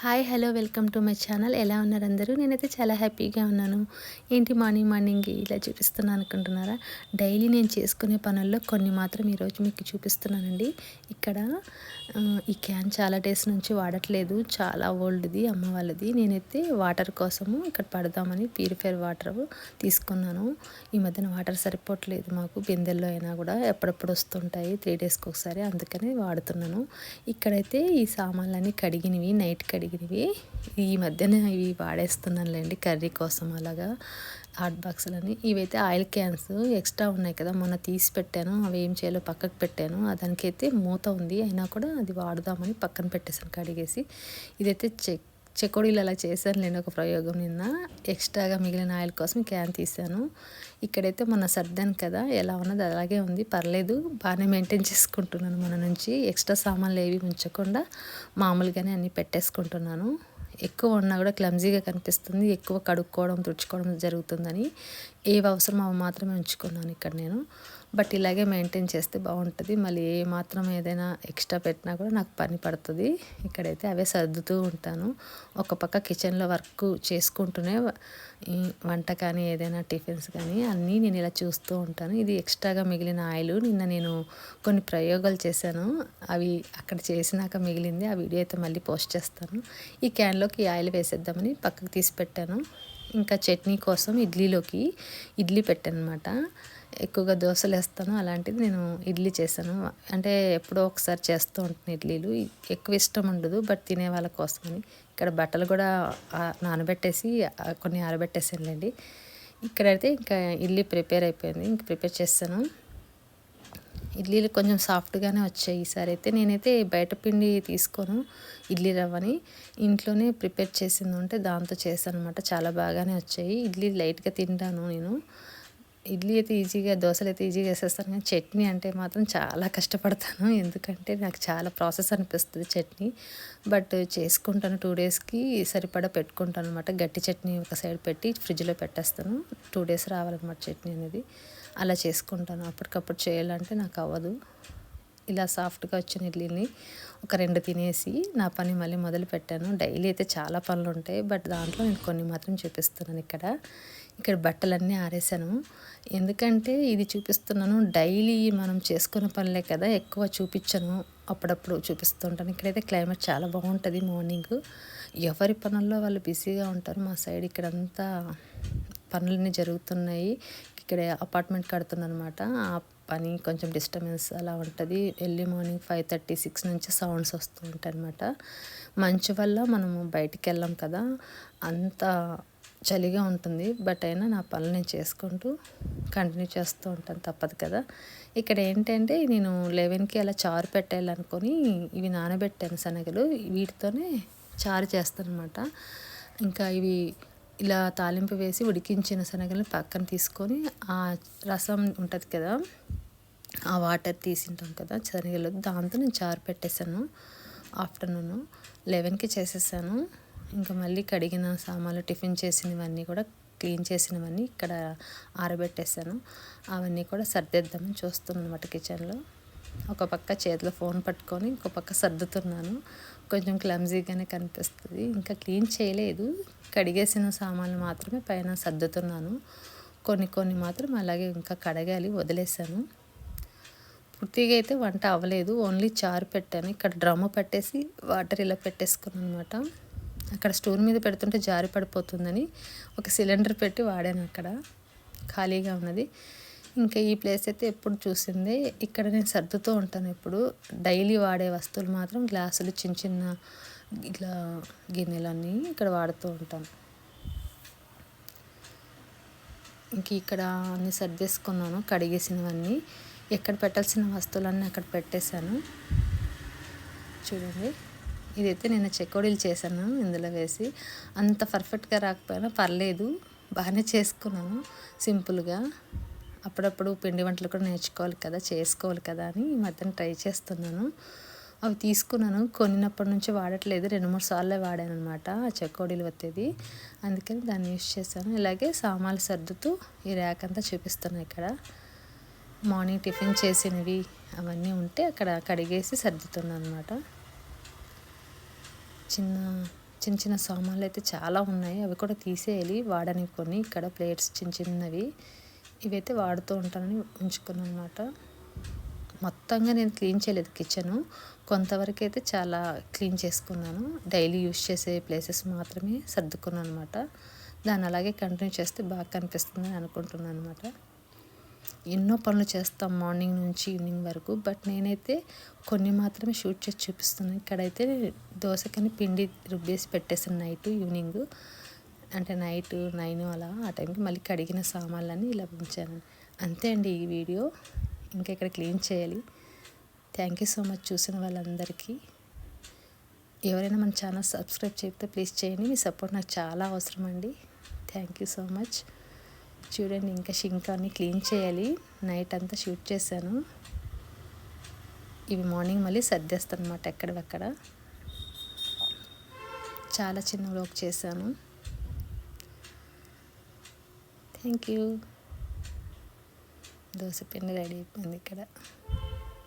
Hi hello welcome to my channel. ఎలా ఉన్నారు అందరూ? నేనైతే చాలా హ్యాపీగా ఉన్నాను. ఏంటి మార్నింగ్ మార్నింగ్ ఇలా చూపిస్తున్నాను అనుకుంటున్నారా? డైలీ నేను చేసుకునే పనుల్లో కొన్ని మాత్రం ఈరోజు మీకు చూపిస్తున్నానండి. ఇక్కడ ఈ క్యాన్ చాలా డేస్ నుంచి వాడట్లేదు. చాలా ఓల్డ్ది అమ్మ వాళ్ళది. నేనైతే వాటర్ కోసము ఇక్కడ పడదామని ప్యూరిఫైర్ వాటర్ తీసుకున్నాను. ఈ మధ్యన వాటర్ సరిపోవట్లేదు మాకు. బిందెల్లో అయినా కూడా ఎప్పుడప్పుడు వస్తుంటాయి త్రీ డేస్కి ఒకసారి అందుకని వాడుతున్నాను. ఇక్కడైతే ఈ సామాన్లన్నీ కడిగినవి నైట్ కడిగి అడిగినవి. ఈ మధ్యన ఇవి వాడేస్తున్నానులేండి కర్రీ కోసం అలాగా హాట్ బాక్సులని ఇవైతే ఆయిల్ క్యాన్స్ ఎక్స్ట్రా ఉన్నాయి కదా మొన్న తీసి పెట్టాను అవి ఏం చేయాలో పక్కకు పెట్టాను. దానికైతే మూత ఉంది అయినా కూడా అది వాడుదామని పక్కన పెట్టేసాను కడిగేసి. ఇదైతే చెక్ చెకోడీలు అలా చేశాను నేను ఒక ప్రయోగం నిన్న. ఎక్స్ట్రాగా మిగిలిన ఆయిల్ కోసం క్యాన్ తీసాను ఇక్కడైతే మన సర్దాను కదా ఎలా ఉన్నది అలాగే ఉంది. పర్లేదు బాగానే మెయింటైన్ చేసుకుంటున్నాను మన నుంచి. ఎక్స్ట్రా సామాన్లు ఏవి ఉంచకుండా మామూలుగానే అన్నీ పెట్టేసుకుంటున్నాను. ఎక్కువ ఉన్నా కూడా క్లమ్జీగా కనిపిస్తుంది. ఎక్కువ కడుక్కోవడం తుడుచుకోవడం జరుగుతుందని. ఏ అవసరం అవి మాత్రమే ఉంచుకున్నాను ఇక్కడ నేను. బట్ ఇలాగే మెయింటైన్ చేస్తే బాగుంటుంది. మళ్ళీ ఏ మాత్రం ఏదైనా ఎక్స్ట్రా పెట్టినా కూడా నాకు పని పడుతుంది. ఇక్కడైతే అవే సర్దుతూ ఉంటాను. ఒక పక్క కిచెన్లో వర్క్ చేసుకుంటూనే వంట కానీ ఏదైనా టిఫిన్స్ కానీ అన్నీ నేను ఇలా చూస్తూ ఉంటాను. ఇది ఎక్స్ట్రాగా మిగిలిన ఆయిల్. నిన్న నేను కొన్ని ప్రయోగాలు చేశాను. అవి అక్కడ చేసినాక మిగిలింది. ఆ వీడియో అయితే మళ్ళీ పోస్ట్ చేస్తాను. ఈ క్యాన్లోకి ఆయిల్ వేసేద్దామని పక్కకు తీసి పెట్టాను. ఇంకా చట్నీ కోసం ఇడ్లీలోకి ఇడ్లీ పెట్టాను అనమాట ఎక్కువగా దోశలు వేస్తాను. అలాంటిది నేను ఇడ్లీ చేశాను. అంటే ఎప్పుడో ఒకసారి చేస్తూ ఉంటాను ఇడ్లీలు. ఎక్కువ ఇష్టం ఉండదు బట్ తినే వాళ్ళ కోసమని. ఇక్కడ బట్టలు కూడా నానబెట్టేసి కొన్ని ఆరబెట్టేసానులేండి. ఇక్కడైతే ఇంకా ఇడ్లీ ప్రిపేర్ అయిపోయింది. ఇంక ప్రిపేర్ చేస్తాను. ఇడ్లీలు కొంచెం సాఫ్ట్గానే వచ్చాయి. ఈసారి అయితే నేనైతే బయట పిండి తీసుకోను ఇడ్లీ రవ్వని. ఇంట్లోనే ప్రిపేర్ చేసింది ఉంటే దాంతో చేశాను అనమాట చాలా బాగానే వచ్చాయి. ఇడ్లీ లైట్గా తింటాను నేను. ఇడ్లీ అయితే ఈజీగా దోశలు అయితే ఈజీగా వేసేస్తాను. కానీ చట్నీ అంటే మాత్రం చాలా కష్టపడతాను. ఎందుకంటే నాకు చాలా ప్రాసెస్ అనిపిస్తుంది చట్నీ. బట్ చేసుకుంటాను టూ డేస్కి సరిపడా పెట్టుకుంటాను అనమాట గట్టి చట్నీ ఒక సైడ్ పెట్టి ఫ్రిడ్జ్లో పెట్టేస్తాను. టూ డేస్ రావాలన్నమాట చట్నీ అనేది. అలా చేసుకుంటాను. అప్పటికప్పుడు చేయాలంటే నాకు అవ్వదు. ఇలా సాఫ్ట్గా వచ్చిన ఇడ్లీని ఒక రెండు తినేసి నా పని మళ్ళీ మొదలు పెట్టాను డైలీ అయితే చాలా పనులు ఉంటాయి బట్ దాంట్లో నేను కొన్ని మాత్రం చూపిస్తున్నాను ఇక్కడ. ఇక్కడ బట్టలన్నీ ఆరేసాను. ఎందుకంటే ఇది చూపిస్తున్నాను డైలీ మనం చేసుకునే పనులే కదా ఎక్కువ చూపించను. అప్పుడప్పుడు చూపిస్తుంటాను. ఇక్కడైతే క్లైమేట్ చాలా బాగుంటుంది మార్నింగ్. ఎవరి పనుల్లో వాళ్ళు బిజీగా ఉంటారు మా సైడ్ ఇక్కడంతా పనులన్నీ జరుగుతున్నాయి. ఇక్కడ అపార్ట్మెంట్ కడుతున్నాను అనమాట ఆ పని కొంచెం డిస్టర్బెన్స్ అలా ఉంటుంది. Early morning five thirty six నుంచి సౌండ్స్ వస్తూ ఉంటాయి అనమాట మంచు వల్ల మనము బయటికి వెళ్ళాం కదా అంత చలిగా ఉంటుంది బట్ అయినా నా పనులు నేను చేసుకుంటూ కంటిన్యూ చేస్తూ ఉంటాను తప్పదు కదా. ఇక్కడ ఏంటంటే నేను లెవెన్కి అలా చారు పెట్టాలనుకొని ఇవి నానబెట్టాను శనగలు వీటితోనే చారు చేస్తాను అనమాట ఇంకా ఇవి ఇలా తాలింపు వేసి ఉడికించిన శనగలను పక్కన తీసుకొని ఆ రసం ఉంటుంది కదా ఆ వాటర్ తీసింటాం కదా శనగలు దాంతో నేను చారు పెట్టేశాను ఆఫ్టర్నూన్. లెవెన్కి చేసేసాను. ఇంకా మళ్ళీ కడిగిన సామాన్లు టిఫిన్ చేసినవన్నీ కూడా క్లీన్ చేసినవన్నీ ఇక్కడ ఆరబెట్టేసాను. అవన్నీ కూడా సర్దేద్దామని చూస్తున్నాను అనమాట కిచెన్లో. ఒక పక్క చేతిలో ఫోన్ పట్టుకొని ఇంకో పక్క సర్దుతున్నాను. కొంచెం క్లమ్జీగానే కనిపిస్తుంది. ఇంకా క్లీన్ చేయలేదు. కడిగేసిన సామాన్లు మాత్రమే పైన సర్దుతున్నాను. కొన్ని కొన్ని మాత్రం అలాగే ఇంకా కడగాలి వదిలేసాను. పూర్తిగా అయితే వంట అవ్వలేదు. ఓన్లీ చారు పెట్టాను. ఇక్కడ డ్రమ్ము పెట్టేసి వాటర్ ఇలా పెట్టేసుకున్నాను అనమాట అక్కడ స్టోర్ మీద పెడుతుంటే జారి పడిపోతుందని ఒక సిలిండర్ పెట్టి వాడాను అక్కడ. ఖాళీగా ఉన్నది. ఇంకా ఈ ప్లేస్ అయితే ఎప్పుడు చూసింది. ఇక్కడ నేను సర్దుతూ ఉంటాను ఎప్పుడు. డైలీ వాడే వస్తువులు మాత్రం గ్లాసులు చిన్న చిన్న ఇట్లా గిన్నెలన్నీ ఇక్కడ వాడుతూ ఉంటాను. ఇంక ఇక్కడ అన్నీ సర్దేసుకున్నాను కడిగేసినవన్నీ. ఎక్కడ పెట్టాల్సిన వస్తువులన్నీ అక్కడ పెట్టేశాను. చూడండి. ఇదైతే నేను చెకోడీలు చేశాను ఇందులో వేసి. అంత పర్ఫెక్ట్గా రాకపోయినా పర్లేదు బాగానే చేసుకున్నాను సింపుల్గా. అప్పుడప్పుడు పిండి వంటలు కూడా నేర్చుకోవాలి కదా చేసుకోవాలి కదా అని ఈ మధ్యన ట్రై చేస్తున్నాను. అవి తీసుకున్నాను కొనినప్పటి నుంచి వాడట్లేదు రెండు మూడు సార్లే వాడాను అనమాట ఆ చెక్కోడీలు వచ్చేది అందుకని దాన్ని యూస్ చేశాను. ఇలాగే సామాన్లు సర్దుతూ ఈ ర్యాక్ అంతా చూపిస్తున్నాను ఇక్కడ. మార్నింగ్ టిఫిన్ చేసినవి అవన్నీ ఉంటే అక్కడ కడిగేసి సర్దుతున్నాను అనమాట చిన్న చిన్న చిన్న సామాన్లు అయితే చాలా ఉన్నాయి. అవి కూడా తీసేయాలి. వాడని కొన్ని ఇక్కడ ప్లేట్స్ చిన్న చిన్నవి ఇవైతే వాడుతూ ఉంటానని ఉంచుకున్నాను అనమాట మొత్తంగా నేను క్లీన్ చేయలేదు కిచెను. కొంతవరకు అయితే చాలా క్లీన్ చేసుకున్నాను. డైలీ యూస్ చేసే ప్లేసెస్ మాత్రమే సర్దుకున్నాను అనమాట దాన్ని అలాగే కంటిన్యూ చేస్తే బాగా కనిపిస్తుందని అనుకుంటున్నాను అనమాట ఎన్నో పనులు చేస్తాం మార్నింగ్ నుంచి ఈవినింగ్ వరకు బట్ నేనైతే కొన్ని మాత్రమే షూట్ చేసి చూపిస్తున్నాను. ఇక్కడైతే దోశకని పిండి రుబ్బేసి పెట్టేసాను నైట్ ఈవినింగ్. అంటే నైట్ నైన్ అలా ఆ టైంకి మళ్ళీ కడిగిన సామాన్లన్నీ ఇలా ఉంచాను. అంతే అండి ఈ వీడియో. ఇంకా ఇక్కడ క్లీన్ చేయాలి. థ్యాంక్ యూ సో మచ్ చూసిన వాళ్ళందరికీ. ఎవరైనా మన ఛానల్ సబ్స్క్రైబ్ చేస్తే ప్లీజ్ చేయండి. మీ సపోర్ట్ నాకు చాలా అవసరం అండి. Thank you so much. చూడండి ఇంకా షింకాన్ని క్లీన్ చేయాలి. నైట్ అంతా షూట్ చేశాను. ఇవి మార్నింగ్ మళ్ళీ సర్దేస్తాను అనమాట ఎక్కడెక్కడ చాలా చిన్న వ్లాగ్ చేశాను. థ్యాంక్ యూ దోశ పిండి రెడీ అయిపోయింది ఇక్కడ.